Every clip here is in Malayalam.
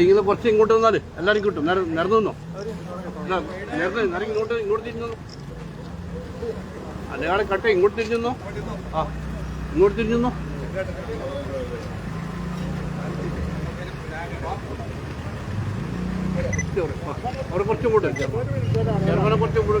ഇങ്ങനെ കുറച്ച് ഇങ്ങോട്ട് വന്നാൽ എല്ലാവരും കിട്ടും. നിരന്നു നിന്നോ? നിരന്ന് നിരങ്ങി ഇങ്ങോട്ട് ഇങ്ങോട്ട് തിരിഞ്ഞു അല്ലയാളെ കട്ടെ ഇങ്ങോട്ട് തിരിഞ്ഞു ആ ഇങ്ങോട്ട് തിരിഞ്ഞു അവിടെ. കുറച്ചും കൂടെ ചെറുപ്പനെ കുറച്ചും കൂടെ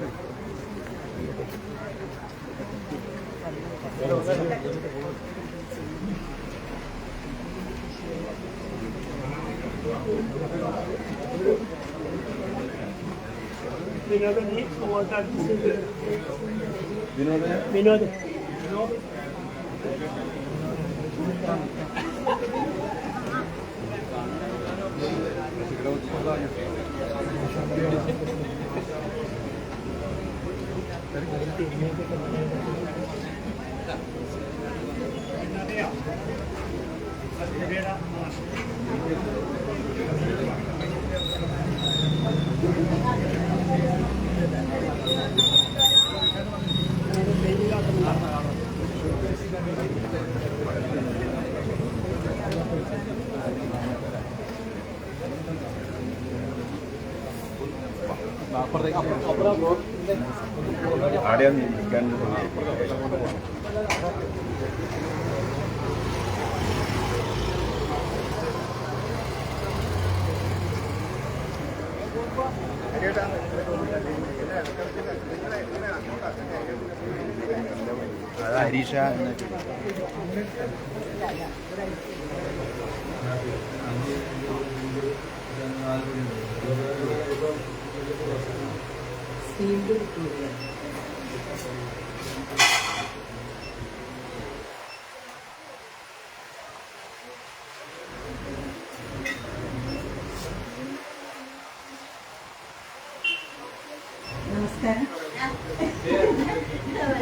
കുറച്ചും കൂടെ വിൽപ്പന വിനോദ് വിനോദ് ആടെയാണ് tiene que അത് ഹരീഷ എന്ന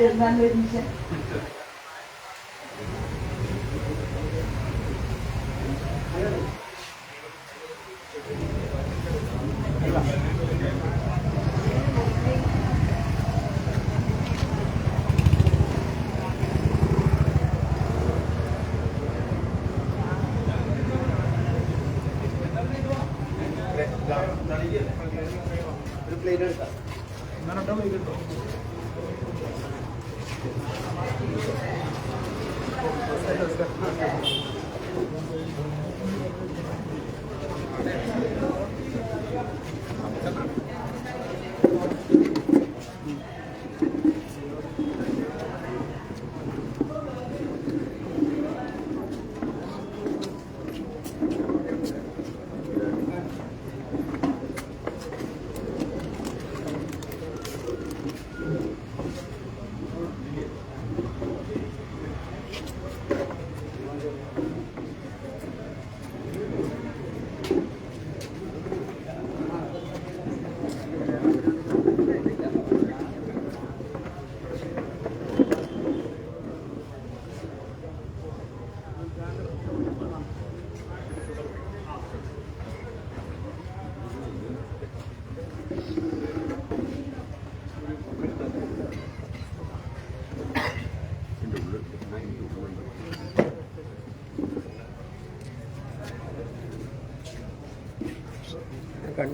എന്താണ് ഒരുമിച്ച്.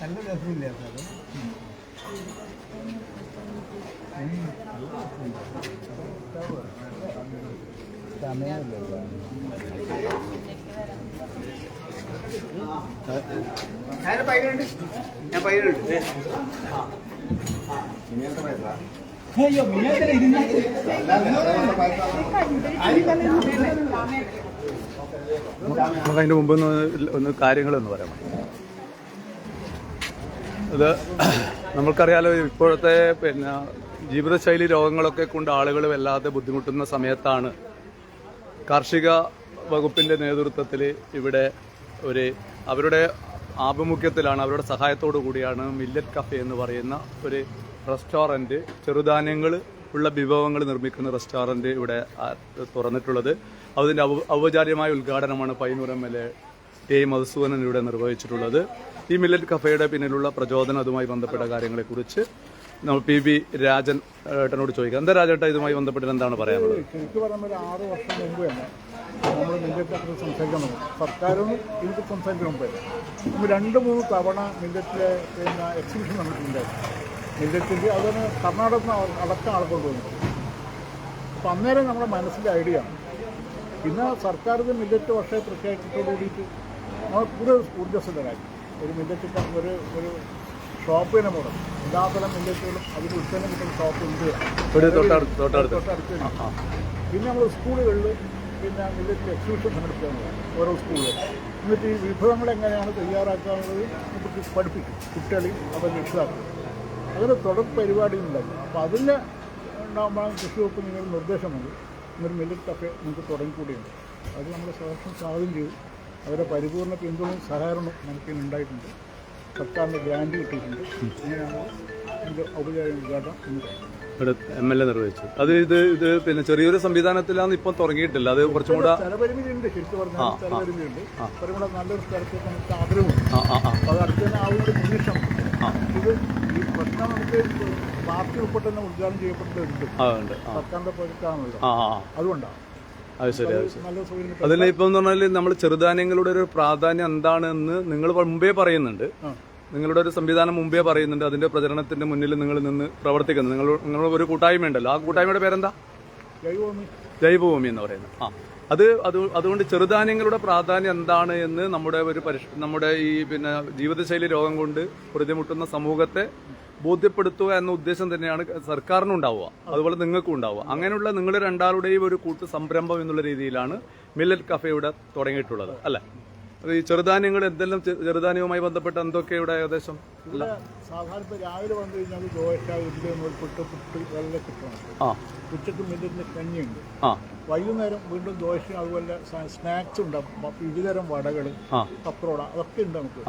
നല്ല രസമില്ല സമയമില്ലല്ലോ അയ്യോ മിനിയത്തിന് ഇരുന്ന നമുക്ക് അതിന്റെ മുമ്പ് ഒന്ന് ഒന്ന് കാര്യങ്ങളൊന്ന് പറയാം. ഇത് നമ്മൾക്കറിയാലോ ഇപ്പോഴത്തെ പിന്നെ ജീവിതശൈലി രോഗങ്ങളൊക്കെ കൊണ്ട് ആളുകൾ വല്ലാതെ ബുദ്ധിമുട്ടുന്ന സമയത്താണ് കാർഷിക വകുപ്പിന്റെ നേതൃത്വത്തിൽ ഇവിടെ ഒരു അവരുടെ ആഭിമുഖ്യത്തിലാണ് അവരുടെ സഹായത്തോടു കൂടിയാണ് മില്ലറ്റ് കഫേ എന്ന് പറയുന്ന ഒരു റെസ്റ്റോറന്റ് ചെറുധാന്യങ്ങൾ ഉള്ള വിഭവങ്ങൾ നിർമ്മിക്കുന്ന റെസ്റ്റോറന്റ് ഇവിടെ തുറന്നിട്ടുള്ളത്. അതിന്റെ ഔപചാരികമായ ഉദ്ഘാടനമാണ് Payyanur M L A A Madhusoodanan ഇവിടെ നിർവഹിച്ചിട്ടുള്ളത്. ഈ മില്ലറ്റ് കഫേയുടെ പിന്നിലുള്ള പ്രചോദനം അതുമായി ബന്ധപ്പെട്ട കാര്യങ്ങളെക്കുറിച്ച് നമ്മൾ പി ബി രാജൻ ഏട്ടനോട് ചോദിക്കാം. എന്താ രാജേട്ട ഇതുമായി ബന്ധപ്പെട്ട് എന്താണ് പറയാനുള്ളത്? ശരിക്കും പറയുമ്പോൾ ആറ് വർഷം മുമ്പ് തന്നെ നമ്മൾ മില്ലറ്റിനെ സംസാരിക്കണം സർക്കാരും എനിക്ക് സംസാരിക്കുന്ന മുമ്പേ നമ്മൾ രണ്ട് മൂന്ന് തവണ മില്ലറ്റിലെ പിന്നെ എക്സിബിഷൻ നടന്നിട്ടുണ്ടായിരുന്നു മില്ലറ്റിന്റെ കർണാടകത്തിൽ നിന്ന് അടക്കം ആൾ കൊണ്ടുവന്നു. അപ്പം അന്നേരം നമ്മുടെ മനസ്സിന്റെ ഐഡിയ ആണ്. പിന്നെ സർക്കാർ ഇത് മില്ലറ്റ് വർഷ പ്രഖ്യാപിച്ചതോട് കൂടിയിട്ട് നമ്മൾ കൂടുതൽ ഊർജസ്വലരായി. ഒരു മില്ലറ്റ് ഒരു ഒരു ഷോപ്പ് തന്നെ എല്ലാ തരം മില്ലറ്റുകളും അതിന് ഉൽപ്പന്നം കിട്ടുന്ന ഷോപ്പ് ഉണ്ട്. തൊട്ടടുത്ത് പിന്നെ നമ്മൾ സ്കൂളുകളിൽ പിന്നെ മില്ലറ്റ് എക്സിബിഷൻ സംഘടിപ്പിക്കുന്നത് ഓരോ സ്കൂളുകൾ എന്നിട്ട് ഈ വിഭവങ്ങൾ എങ്ങനെയാണ് തയ്യാറാക്കാനുള്ളത് നമുക്ക് പഠിപ്പിക്കും. കുട്ടികളെയും അവർ രക്ഷിതാക്കൾ അതിന് തുടർ പരിപാടി ഉണ്ടാക്കും അപ്പോൾ അതിൽ ഉണ്ടാകുമ്പോഴാണ് കൃഷി വകുപ്പ് നിങ്ങൾ നിർദ്ദേശം വന്നു ഇന്നൊരു മില്ലറ്റ് നമുക്ക് തുടങ്ങിക്കൂടിയുണ്ട്. അത് നമ്മൾ സഹർഷം സ്വാഗതം ചെയ്തു. അവരുടെ പരിപൂർണ പിന്തുണയും സഹകരണവും നമുക്ക് ഉണ്ടായിട്ടുണ്ട്. സർക്കാരിന്റെ ഗ്രാൻഡ് കിട്ടിയിട്ടുണ്ട്. അങ്ങനെയാണ് ഇതിന്റെ ഔപചാരിക ഉദ്ഘാടനം എം എൽ എ നിർവഹിച്ചു. അത് ഇത് ഇത് പിന്നെ ചെറിയൊരു സംവിധാനത്തിലാണ് ഇപ്പം തുടങ്ങിയിട്ടില്ല. അത് കുറച്ചും കൂടെ സ്ഥലപരിമിതിയുണ്ട് ശരിക്കും പറഞ്ഞാൽ സ്ഥലപരിമിതി ഉണ്ട് കൂടെ നല്ലൊരു സ്ഥലത്തേക്ക് നമുക്ക് ആഗ്രഹമുണ്ട്. ആ ആ ആ. അത് അടുത്ത് ഒരു പ്രതീക്ഷ ഇത് പ്രശ്നം നമുക്ക് പാർട്ടി ഉൾപ്പെട്ട് തന്നെ ഉദ്ഘാടനം ചെയ്യപ്പെട്ടിട്ടുണ്ട്. ആ ഉണ്ട്. ആ. സർക്കാരിന്റെ പ്രൊജക്റ്റാണല്ലോ. ആ ആ. അതുകൊണ്ടാണ് അത് ശരി അത്. അതിൽ ഇപ്പം പറഞ്ഞാൽ നമ്മൾ ചെറുധാന്യങ്ങളുടെ ഒരു പ്രാധാന്യം എന്താണെന്ന് നിങ്ങൾ മുമ്പേ പറയുന്നുണ്ട്. നിങ്ങളുടെ ഒരു സംവിധാനം മുമ്പേ പറയുന്നുണ്ട്. അതിന്റെ പ്രചരണത്തിന്റെ മുന്നിൽ നിങ്ങൾ നിന്ന് പ്രവർത്തിക്കുന്നു. നിങ്ങൾ നിങ്ങൾ ഒരു കൂട്ടായ്മ ഉണ്ടല്ലോ. ആ കൂട്ടായ്മയുടെ പേരെന്താ? ജൈവഭൂമി. ജൈവഭൂമി എന്ന് പറയുന്നത്. ആ. അത് അത് അതുകൊണ്ട് ചെറുധാന്യങ്ങളുടെ പ്രാധാന്യം എന്താണ് എന്ന് നമ്മുടെ ഒരു പരിഷ് നമ്മുടെ ഈ പിന്നെ ജീവിതശൈലി രോഗം കൊണ്ട് പ്രതിമുട്ടുന്ന സമൂഹത്തെ ബോധ്യപ്പെടുത്തുക എന്ന ഉദ്ദേശം തന്നെയാണ് സർക്കാരിനുണ്ടാവുക അതുപോലെ നിങ്ങൾക്കും ഉണ്ടാവുക. അങ്ങനെയുള്ള നിങ്ങളുടെ രണ്ടാളുടെയും ഒരു കൂട്ട് സംരംഭം എന്നുള്ള രീതിയിലാണ് മില്ലറ്റ് കഫേ ഇവിടെ തുടങ്ങിയിട്ടുള്ളത്. അല്ലേ? ഈ ചെറുധാന്യങ്ങൾ എന്തെല്ലാം ചെറുധാന്യവുമായി ബന്ധപ്പെട്ട് എന്തൊക്കെ ഇവിടെ ഏകദേശം? സാധാരണ രാവിലെ വന്നു കഴിഞ്ഞാൽ ദോശ ഇഡ്ഡലി നൂൽപുട്ട് പുട്ട് വെള്ളം കിട്ടണം. ഉച്ചയ്ക്ക് മില്ലിന് കഞ്ഞിയുണ്ട്. വൈകുന്നേരം വീണ്ടും ദോശ അതുപോലെ സ്നാക്സ് ഉണ്ടാവും വിവിധതരം വടകൾ ആ. പത്രോട അതൊക്കെ ഉണ്ട് നമുക്ക്.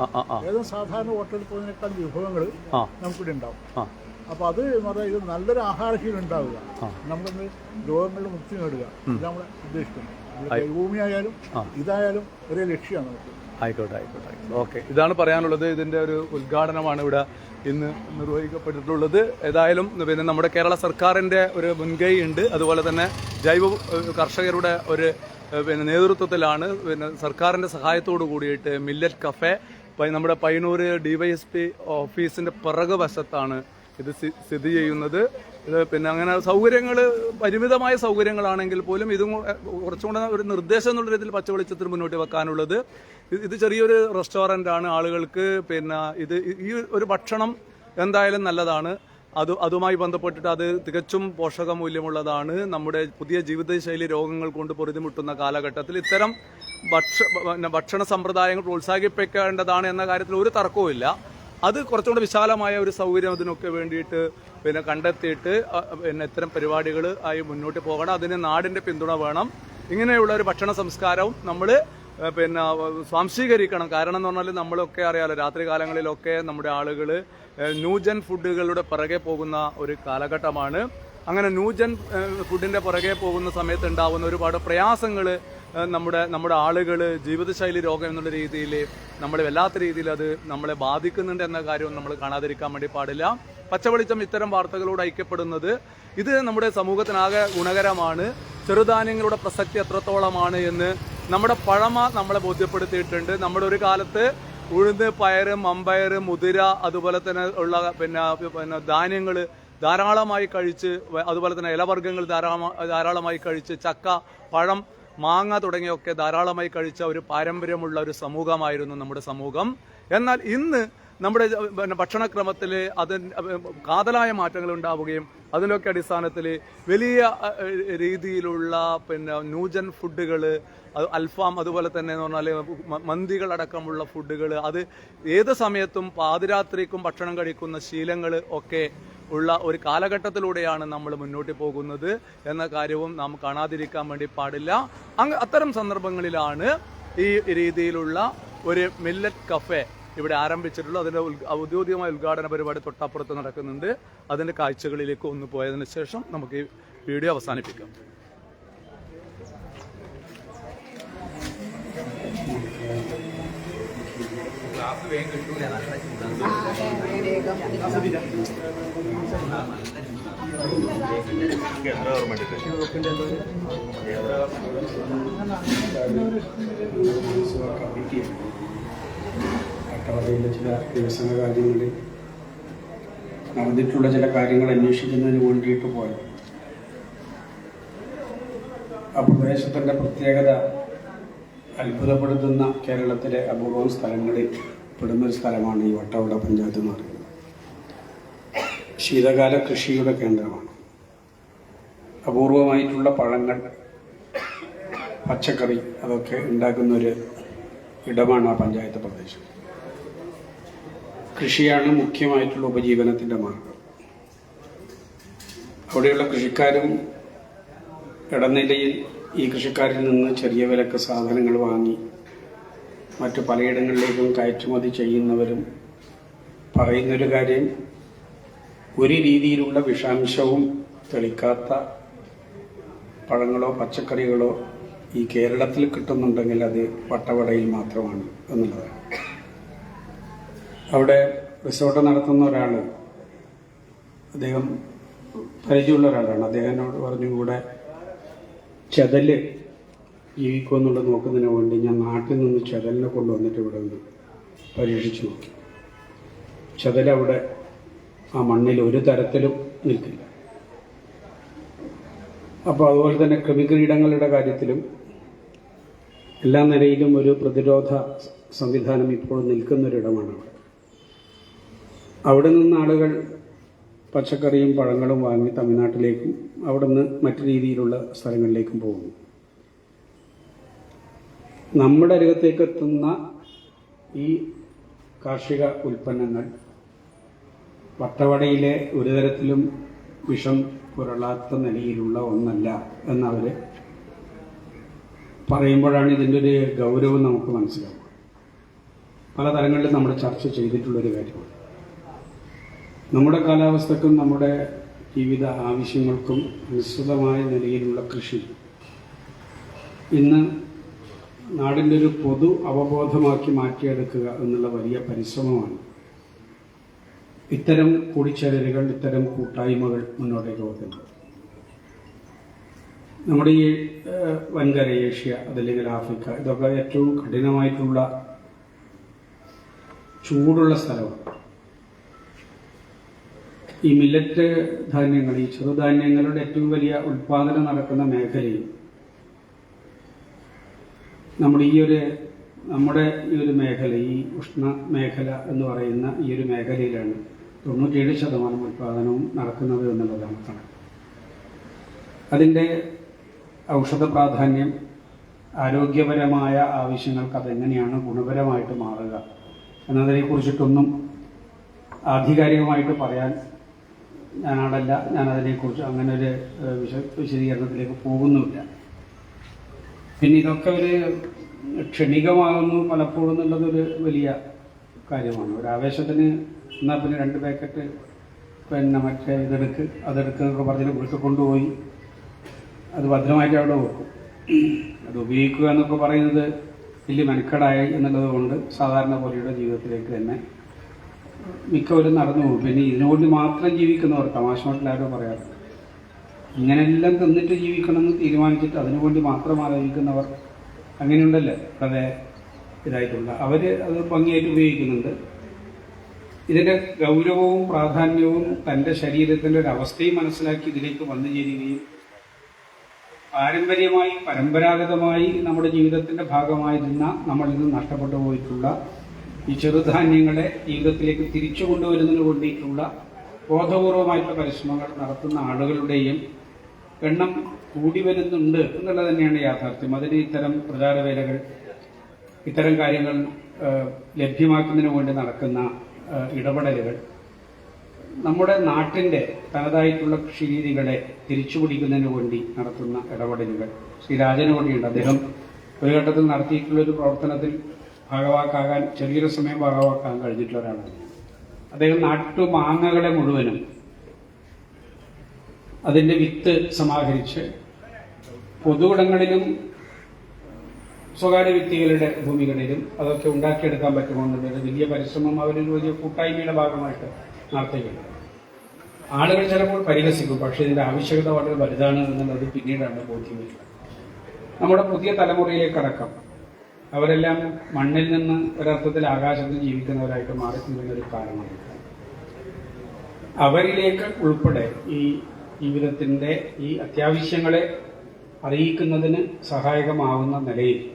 ഏതും സാധാരണ ഹോട്ടലിൽ പോകുന്നതിനേക്കാൾ വിഭവങ്ങൾ നമുക്കിവിടെ ഉണ്ടാവും. ആ. അപ്പോൾ അത് എന്ന് പറഞ്ഞാൽ ഇത് നല്ലൊരു ആഹാരശീലം ഉണ്ടാവുക. നമ്മളൊന്ന് രോഗങ്ങളിൽ മുക്തി നേടുക. ഇതാണ് നമ്മുടെ ഉദ്ദേശിക്കുന്നത്. നമ്മുടെ ഭൂമി ഇതായാലും ഒരേ ലക്ഷ്യമാണ്. ആയിക്കോട്ടെ ആയിക്കോട്ടെ ഓക്കെ. ഇതാണ് പറയാനുള്ളത്. ഇതിന്റെ ഒരു ഉദ്ഘാടനമാണ് ഇവിടെ ഇന്ന് നിർവഹിക്കപ്പെട്ടിട്ടുള്ളത്. ഏതായാലും പിന്നെ നമ്മുടെ കേരള സർക്കാരിന്റെ ഒരു മുൻകൈ ഉണ്ട്. അതുപോലെ തന്നെ ജൈവ കർഷകരുടെ ഒരു പിന്നെ നേതൃത്വത്തിലാണ് പിന്നെ സർക്കാരിന്റെ സഹായത്തോടു കൂടിയിട്ട് മില്ലറ്റ് കഫേ. പ- നമ്മുടെ എസ് ഡിവൈഎസ്പി ഓഫീസിന്റെ പിറകു വശത്താണ് ഇത് സ്ഥി- സ്ഥിതി ചെയ്യുന്നത്. ഇത് പിന്നെ അങ്ങനെ സൗകര്യങ്ങൾ പരിമിതമായ സൗകര്യങ്ങളാണെങ്കിൽ പോലും ഇതും കുറച്ചുകൂടെ കുറച്ചും കൂടെ ഒരു നിർദ്ദേശം എന്നുള്ള രീതിയിൽ പച്ചവെളിച്ചത്തിൽ മുന്നോട്ട് വെക്കാനുള്ളത്. ഇത് ചെറിയൊരു റെസ്റ്റോറന്റ് ആണ് ആളുകൾക്ക് പിന്നെ ഇത് ഈ- ഒരു ഭക്ഷണം എന്തായാലും നല്ലതാണ്. അത് അതുമായി ബന്ധപ്പെട്ടിട്ട് അത് തികച്ചും പോഷകമൂല്യമുള്ളതാണ്. നമ്മുടെ പുതിയ ജീവിതശൈലി രോഗങ്ങൾ കൊണ്ട് പൊരുതിമുട്ടുന്ന കാലഘട്ടത്തിൽ ഇത്തരം ഭക്ഷ ഭക്ഷണ സമ്പ്രദായങ്ങൾ പ്രോത്സാഹിപ്പിക്കേണ്ടതാണ് എന്ന കാര്യത്തിൽ ഒരു തർക്കവുമില്ല. അത് കുറച്ചുകൂടെ വിശാലമായ ഒരു സൗകര്യം അതിനൊക്കെ വേണ്ടിയിട്ട് പിന്നെ കണ്ടെത്തിയിട്ട് പിന്നെ ഇത്തരം പരിപാടികൾ ആയി മുന്നോട്ട് പോകണം. അതിന് നാടിന്റെ പിന്തുണ വേണം. ഇങ്ങനെയുള്ള ഒരു ഭക്ഷണ സംസ്കാരവും നമ്മൾ പിന്നെ സ്വാംശീകരിക്കണം. കാരണം എന്ന് പറഞ്ഞാൽ നമ്മളൊക്കെ അറിയാലോ രാത്രി കാലങ്ങളിലൊക്കെ നമ്മുടെ ആളുകൾ ന്യൂജൻ ഫുഡുകളുടെ പിറകെ പോകുന്ന ഒരു കാലഘട്ടമാണ്. അങ്ങനെ ന്യൂജൻ ഫുഡിന്റെ പുറകെ പോകുന്ന സമയത്ത് ഉണ്ടാവുന്ന ഒരുപാട് പ്രയാസങ്ങൾ നമ്മുടെ നമ്മുടെ ആളുകൾ ജീവിതശൈലി രോഗം എന്നുള്ള രീതിയിൽ നമ്മളെ വല്ലാത്ത രീതിയിൽ അത് നമ്മളെ ബാധിക്കുന്നുണ്ട് എന്ന കാര്യം നമ്മൾ കാണാതിരിക്കാൻ വേണ്ടി പാടില്ല. പച്ചവെളിച്ചം ഇത്തരം വാർത്തകളോട് ഐക്യപ്പെടുന്നത് ഇത് നമ്മുടെ സമൂഹത്തിനാകെ ഗുണകരമാണ്. ചെറുധാന്യങ്ങളുടെ പ്രസക്തി എത്രത്തോളമാണ് എന്ന് നമ്മുടെ പഴമ നമ്മളെ ബോധ്യപ്പെടുത്തിയിട്ടുണ്ട്. നമ്മുടെ ഒരു കാലത്ത് ഉഴുന്ന് പയറ് മമ്പയർ മുതിര അതുപോലെ തന്നെ ഉള്ള പിന്നെ പിന്നെ ധാന്യങ്ങൾ ധാരാളമായി കഴിച്ച് അതുപോലെ തന്നെ ഇലവർഗങ്ങൾ ധാരാളമായി കഴിച്ച് ചക്ക പഴം മാങ്ങ തുടങ്ങിയൊക്കെ ധാരാളമായി കഴിച്ച ഒരു പാരമ്പര്യമുള്ള ഒരു സമൂഹമായിരുന്നു നമ്മുടെ സമൂഹം. എന്നാൽ ഇന്ന് നമ്മുടെ പിന്നെ ഭക്ഷണക്രമത്തിൽ അതിന് കാതലായ മാറ്റങ്ങൾ ഉണ്ടാവുകയും അതിലൊക്കെ അടിസ്ഥാനത്തിൽ വലിയ രീതിയിലുള്ള പിന്നെ ന്യൂജൻ ഫുഡുകൾ അത് അൽഫാം അതുപോലെ തന്നെ എന്ന് പറഞ്ഞാൽ മന്തികളടക്കമുള്ള ഫുഡുകൾ അത് ഏത് സമയത്തും പാതിരാത്രിക്കും ഭക്ഷണം കഴിക്കുന്ന ശീലങ്ങൾ ഒക്കെ ഉള്ള ഒരു കാലഘട്ടത്തിലൂടെയാണ് നമ്മൾ മുന്നോട്ട് പോകുന്നത്. എന്ന കാര്യവും നാം കാണാതിരിക്കാൻ വേണ്ടി പാടില്ല. അങ്ങ് അത്തരം സന്ദർഭങ്ങളിലാണ് ഈ രീതിയിലുള്ള ഒരു മില്ലറ്റ് കഫേ ഇവിടെ ആരംഭിച്ചിട്ടുള്ളത്. അതിന്റെ ഉദ് ഔദ്യോഗികമായ ഉദ്ഘാടന പരിപാടി തൊട്ടപ്പുറത്ത് നടക്കുന്നുണ്ട്. അതിന്റെ കാഴ്ചകളിലേക്ക് ഒന്ന് പോയതിന് ശേഷം നമുക്ക് ഈ വീഡിയോ അവസാനിപ്പിക്കാം. അട്ടവടയിലെ ചില വികസന കാര്യങ്ങളിൽ നടന്നിട്ടുള്ള ചില കാര്യങ്ങൾ അന്വേഷിക്കുന്നതിന് വേണ്ടിയിട്ട് പോയത്. ആ പ്രദേശത്തിന്റെ പ്രത്യേകത അത്ഭുതപ്പെടുത്തുന്ന കേരളത്തിലെ അപൂർവം സ്ഥലങ്ങളിൽ പെടുന്നൊരു സ്ഥലമാണ് ഈ വട്ടവട പഞ്ചായത്ത് എന്ന് പറയുന്നത്. ശീതകാല കൃഷിയുടെ കേന്ദ്രമാണ്. അപൂർവമായിട്ടുള്ള പഴങ്ങൾ പച്ചക്കറി അതൊക്കെ ഉണ്ടാക്കുന്ന ഒരു ഇടമാണ് ആ പഞ്ചായത്ത് പ്രദേശം. കൃഷിയാണ് മുഖ്യമായിട്ടുള്ള ഉപജീവനത്തിന്റെ മാർഗം. അവിടെയുള്ള കൃഷിക്കാരും ഇടനിലയിൽ ഈ കൃഷിക്കാരിൽ നിന്ന് ചെറിയ വിലക്ക് സാധനങ്ങൾ വാങ്ങി മറ്റു പലയിടങ്ങളിലേക്കും കയറ്റുമതി ചെയ്യുന്നവരും പറയുന്നൊരു കാര്യം ഒരു രീതിയിലുള്ള വിഷാംശവും തെളിക്കാത്ത പഴങ്ങളോ പച്ചക്കറികളോ ഈ കേരളത്തിൽ കിട്ടുന്നുണ്ടെങ്കിൽ അത് വട്ടവടയിൽ മാത്രമാണ് എന്നുള്ളതാണ്. അവിടെ റിസോർട്ട് നടത്തുന്ന ഒരാൾ അദ്ദേഹം പരിചയമുള്ള ഒരാളാണ്. അദ്ദേഹത്തിനോട് പറഞ്ഞു കൂടെ ചെതൽ ജീവിക്കുമെന്നുള്ളത് നോക്കുന്നതിന് വേണ്ടി ഞാൻ നാട്ടിൽ നിന്ന് ചെതലിനെ കൊണ്ടുവന്നിട്ട് ഇവിടെ ഒന്ന് പരീക്ഷിച്ചു നോക്കി. ചെതലവിടെ ആ മണ്ണിൽ ഒരു തരത്തിലും നിൽക്കില്ല. അപ്പോൾ അതുപോലെ തന്നെ കൃമികീടങ്ങളുടെ കാര്യത്തിലും എല്ലാ നിലയിലും ഒരു പ്രതിരോധ സംവിധാനം ഇപ്പോൾ നിൽക്കുന്നൊരിടമാണ് അവിടെ. അവിടെ നിന്ന് ആളുകൾ പച്ചക്കറിയും പഴങ്ങളും വാങ്ങി തമിഴ്നാട്ടിലേക്കും അവിടെ നിന്ന് മറ്റു രീതിയിലുള്ള സ്ഥലങ്ങളിലേക്കും പോകുന്നു. നമ്മുടെ അരികത്തേക്ക് എത്തുന്ന ഈ കാർഷിക ഉൽപ്പന്നങ്ങൾ വട്ടവടയിലെ ഒരു തരത്തിലും വിഷം പുരളാത്ത നിലയിലുള്ള ഒന്നല്ല എന്നവർ പറയുമ്പോഴാണ് ഇതിന്റെ ഒരു ഗൗരവം നമുക്ക് മനസ്സിലാവുക. പല തലങ്ങളിലും നമ്മൾ ചർച്ച ചെയ്തിട്ടുള്ളൊരു കാര്യമാണ്. നമ്മുടെ കാലാവസ്ഥക്കും നമ്മുടെ ജീവിത ആവശ്യങ്ങൾക്കും അനുസൃതമായ നിലയിലുള്ള കൃഷി ഇന്ന് നാടിന്റെ ഒരു പൊതു അവബോധമാക്കി മാറ്റിയെടുക്കുക എന്നുള്ള വലിയ പരിശ്രമമാണ് ഇത്തരം കൂടിച്ചേരലുകൾ ഇത്തരം കൂട്ടായ്മകൾ മുന്നോട്ടേക്ക് പോകുന്നുണ്ട് നമ്മുടെ ഈ വൻകര ഏഷ്യ അതല്ലെങ്കിൽ ആഫ്രിക്ക ഇതൊക്കെ ഏറ്റവും കഠിനമായിട്ടുള്ള ചൂടുള്ള സ്ഥലമാണ്. ഈ മില്ലറ്റ് ധാന്യങ്ങൾ ഈ ചെറുധാന്യങ്ങളുടെ ഏറ്റവും വലിയ ഉൽപാദനം നടക്കുന്ന മേഖലയിൽ നമ്മുടെ ഈ ഒരു നമ്മുടെ ഈ ഒരു മേഖല ഈ ഉഷ്ണ മേഖല എന്ന് പറയുന്ന ഈ ഒരു മേഖലയിലാണ് തൊണ്ണൂറ്റിയേഴ് ശതമാനം ഉൽപാദനവും നടക്കുന്നത് എന്നുള്ളതാണ് കണക്ക്. അതിന്റെ ഔഷധ പ്രാധാന്യം ആരോഗ്യപരമായ ആവശ്യങ്ങൾക്ക് അതെങ്ങനെയാണ് ഗുണപരമായിട്ട് മാറുക എന്നതിനെക്കുറിച്ചിട്ടൊന്നും ആധികാരികമായിട്ട് പറയാൻ ഞാനാടല്ല. ഞാനതിനെക്കുറിച്ച് അങ്ങനെ ഒരു വിശ വിശദീകരണത്തിലേക്ക് പോകുന്നുമില്ല. പിന്നെ ഇതൊക്കെ ഒരു ക്ഷണികമാകുന്നു പലപ്പോഴും എന്നുള്ളതൊരു വലിയ കാര്യമാണ്. ഒരു ആവേശത്തിന് എന്നാൽ പിന്നെ രണ്ട് പാക്കറ്റ് പിന്നെ മറ്റേ ഇതെടുക്ക് അതെടുക്ക് എന്നൊക്കെ പറഞ്ഞിട്ട് വീട്ടിൽ കൊണ്ടുപോയി. അത് ഭദ്രമായിട്ട് അവിടെ വെക്കും. അത് ഉപയോഗിക്കുക എന്നൊക്കെ പറയുന്നത് വലിയ മെനക്കെടായി എന്നുള്ളത് കൊണ്ട് സാധാരണ പോലെയുടെ ജീവിതത്തിലേക്ക് തന്നെ മിക്കവരും നടന്നു പോകും. പിന്നെ ഇതിനുവേണ്ടി മാത്രം ജീവിക്കുന്നവർ തമാശമായിട്ടില്ലാരോ പറയാറുണ്ട് പറയാറ്. ഇങ്ങനെല്ലാം തിന്നിട്ട് ജീവിക്കണമെന്ന് തീരുമാനിച്ചിട്ട് അതിനുവേണ്ടി മാത്രം ആലോചിക്കുന്നവർ അങ്ങനെയുണ്ടല്ലോ? വളരെ ഇതായിട്ടുള്ള. അവർ അത് ഭംഗിയായിട്ട് ഉപയോഗിക്കുന്നുണ്ട്. ഇതിന്റെ ഗൗരവവും പ്രാധാന്യവും തന്റെ ശരീരത്തിന്റെ ഒരു അവസ്ഥയും മനസ്സിലാക്കി ഇതിലേക്ക് വന്നു ചേരുകയും പാരമ്പര്യമായി പരമ്പരാഗതമായി നമ്മുടെ ജീവിതത്തിന്റെ ഭാഗമായിരുന്ന നമ്മളിൽ നിന്ന് നഷ്ടപ്പെട്ടു പോയിട്ടുള്ള ഈ ചെറുധാന്യങ്ങളെ ജീവിതത്തിലേക്ക് തിരിച്ചു കൊണ്ടുവരുന്നതിന് വേണ്ടിയിട്ടുള്ള ബോധപൂർവമായിട്ടുള്ള പരിശ്രമങ്ങൾ നടത്തുന്ന ആളുകളുടെയും എണ്ണം കൂടി വരുന്നുണ്ട് എന്നുള്ളത് തന്നെയാണ് യാഥാർത്ഥ്യം. അതിന് ഇത്തരം പ്രചാരവേലകൾ ഇത്തരം കാര്യങ്ങൾ ലഭ്യമാക്കുന്നതിന് വേണ്ടി നടക്കുന്ന ഇടപെടലുകൾ നമ്മുടെ നാട്ടിന്റെ തനതായിട്ടുള്ള കൃഷിരീതികളെ തിരിച്ചുപിടിക്കുന്നതിന് വേണ്ടി നടത്തുന്ന ഇടപെടലുകൾ. ശ്രീ രാജന് വേണ്ടിയുണ്ട് അദ്ദേഹം ഒരു ഘട്ടത്തിൽ നടത്തിയിട്ടുള്ള ഒരു പ്രവർത്തനത്തിൽ ഭാഗവാക്കാകാൻ ചെറിയൊരു സമയം ഭാഗവാക്കാൻ കഴിഞ്ഞിട്ടുള്ള ഒരാളാണ് അദ്ദേഹം നാട്ടു മാങ്ങകളെ മുഴുവനും അതിന്റെ വിത്ത് സമാഹരിച്ച് പൊതുവിടങ്ങളിലും സ്വകാര്യ വ്യക്തികളുടെ ഭൂമികളിലും അതൊക്കെ ഉണ്ടാക്കിയെടുക്കാൻ പറ്റുമോ എന്നുള്ളൊരു വലിയ പരിശ്രമം അവരൊരു വലിയ കൂട്ടായ്മയുടെ ഭാഗമായിട്ട് നടത്തുകയുണ്ട് ആളുകൾ ചിലപ്പോൾ പരിഹസിക്കും പക്ഷെ ഇതിന്റെ ആവശ്യകത വളരെ വലുതാണ് എന്നുള്ളത് പിന്നീടാണ് ബോധ്യമായിട്ടുള്ളത് നമ്മുടെ പുതിയ തലമുറയിലേക്ക് അടക്കം അവരെല്ലാം മണ്ണിൽ നിന്ന് ഒരർത്ഥത്തിൽ ആകാശത്തിൽ ജീവിക്കുന്നവരായിട്ട് മാറി നിൽക്കുന്നൊരു കാലമാണ്. അവരിലേക്ക് ഉൾപ്പെടെ ഈ ജീവിതത്തിന്റെ ഈ അത്യാവശ്യങ്ങളെ അറിയിക്കുന്നതിന് സഹായകമാവുന്ന നിലയിൽ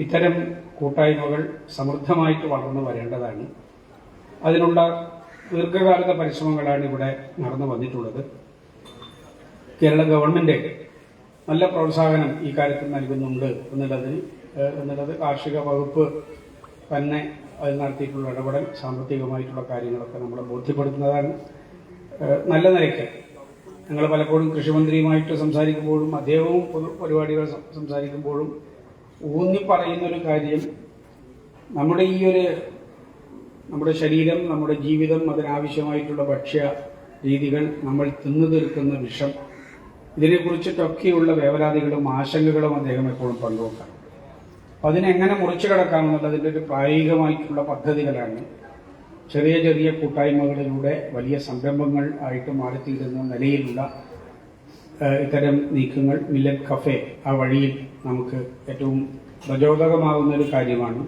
ഇത്തരം കൂട്ടായ്മകൾ സമൃദ്ധമായിട്ട് വളർന്നു വരേണ്ടതാണ്. അതിനുള്ള ദീർഘകാലത പരിശ്രമങ്ങളാണ് ഇവിടെ നടന്നു വന്നിട്ടുള്ളത്. കേരള ഗവൺമെന്റ് നല്ല പ്രോത്സാഹനം ഈ കാര്യത്തിൽ നൽകുന്നുണ്ട് എന്നുള്ളതിന് എന്നുള്ളത് കാർഷിക വകുപ്പ് തന്നെ അതിൽ നടത്തിയിട്ടുള്ള ഇടപെടൽ സാമ്പത്തികമായിട്ടുള്ള കാര്യങ്ങളൊക്കെ നമ്മളെ ബോധ്യപ്പെടുത്തുന്നതാണ്. നല്ല നിലയ്ക്ക് ഞങ്ങൾ പലപ്പോഴും കൃഷിമന്ത്രിയുമായിട്ട് സംസാരിക്കുമ്പോഴും അദ്ദേഹവും പൊതു പരിപാടികൾ സംസാരിക്കുമ്പോഴും ഊന്നി പറയുന്ന ഒരു കാര്യം നമ്മുടെ ഈ ഒരു നമ്മുടെ ശരീരം നമ്മുടെ ജീവിതം അതിനാവശ്യമായിട്ടുള്ള ഭക്ഷ്യ രീതികൾ നമ്മൾ തിന്നു തീർക്കുന്ന വിഷം ഇതിനെക്കുറിച്ചിട്ടൊക്കെയുള്ള വേവലാതികളും ആശങ്കകളും അദ്ദേഹം എപ്പോഴും പങ്കുവെക്കാം. അപ്പം അതിനെങ്ങനെ മുറിച്ചു കടക്കാമെന്നുള്ളതിന്റെ ഒരു പ്രായോഗികമായിട്ടുള്ള പദ്ധതികളാണ്. ചെറിയ ചെറിയ കൂട്ടായ്മകളിലൂടെ വലിയ സംരംഭങ്ങൾ ആയിട്ട് മാറിത്തീരുന്ന നിലയിലുള്ള ഇത്തരം നീക്കങ്ങൾ മില്ലറ്റ് കഫേ ആ വഴിയിൽ നമുക്ക് ഏറ്റവും പ്രചോദകമാകുന്ന ഒരു കാര്യമാണ്.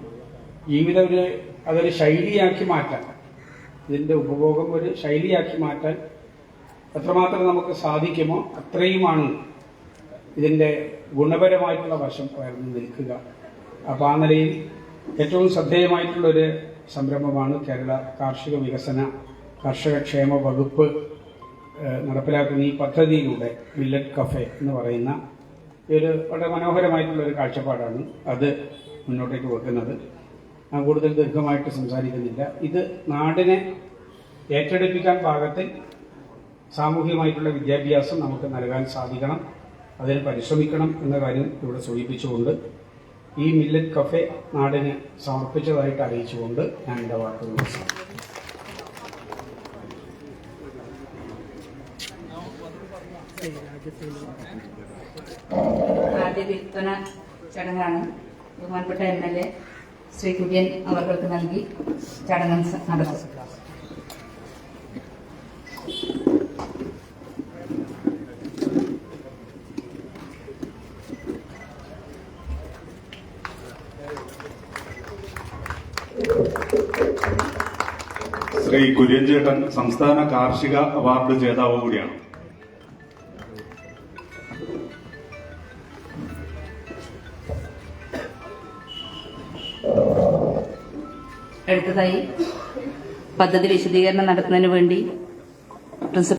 ജീവിതം ഒരു അതൊരു ശൈലിയാക്കി മാറ്റാൻ ഇതിന്റെ ഉപഭോഗം ഒരു ശൈലിയാക്കി മാറ്റാൻ എത്രമാത്രം നമുക്ക് സാധിക്കുമോ അത്രയുമാണ് ഇതിന്റെ ഗുണപരമായിട്ടുള്ള വശം ഉയർന്നു നിൽക്കുക. അപ്പോൾ ആ നിലയിൽ ഏറ്റവും ശ്രദ്ധേയമായിട്ടുള്ള ഒരു സംരംഭമാണ് കേരള കാർഷിക വികസന കർഷക ക്ഷേമ വകുപ്പ് നടപ്പിലാക്കുന്ന ഈ പദ്ധതിയിലൂടെ മില്ലറ്റ് കഫേ എന്ന് പറയുന്ന ഒരു വളരെ മനോഹരമായിട്ടുള്ള ഒരു കാഴ്ചപ്പാടാണ് അത് മുന്നോട്ടേക്ക് വെക്കുന്നത് ഞാൻ കൂടുതൽ ദീർഘമായിട്ട് സംസാരിക്കുന്നില്ല ഇത് നാടിനെ ഏറ്റെടുപ്പിക്കാൻ പാകത്തിൽ സാമൂഹികമായിട്ടുള്ള വിദ്യാഭ്യാസം നമുക്ക് നൽകാൻ സാധിക്കണം അതിന് പരിശ്രമിക്കണം എന്ന കാര്യം ഇവിടെ സൂചിപ്പിച്ചുകൊണ്ട് ഈ മില്ലറ്റ് കഫേ നാടിന് സമർപ്പിച്ചതായിട്ട് അറിയിച്ചുകൊണ്ട് ഞാൻ എന്റെ വാക്കുകൾ. ആദ്യ വിൽപ്പന ചടങ്ങാണ്. ബഹുമാനപ്പെട്ട M L A Shri Kurian അവർക്ക് നൽകി ചടങ്ങ് നടത്തും ശ്രീ കുര്യൻചേട്ടൻ സംസ്ഥാന കാർഷിക അവാർഡ് ജേതാവ് കൂടിയാണ്. അടുത്തതായി പദ്ധതി വിശദീകരണം നടത്തുന്നതിന് വേണ്ടി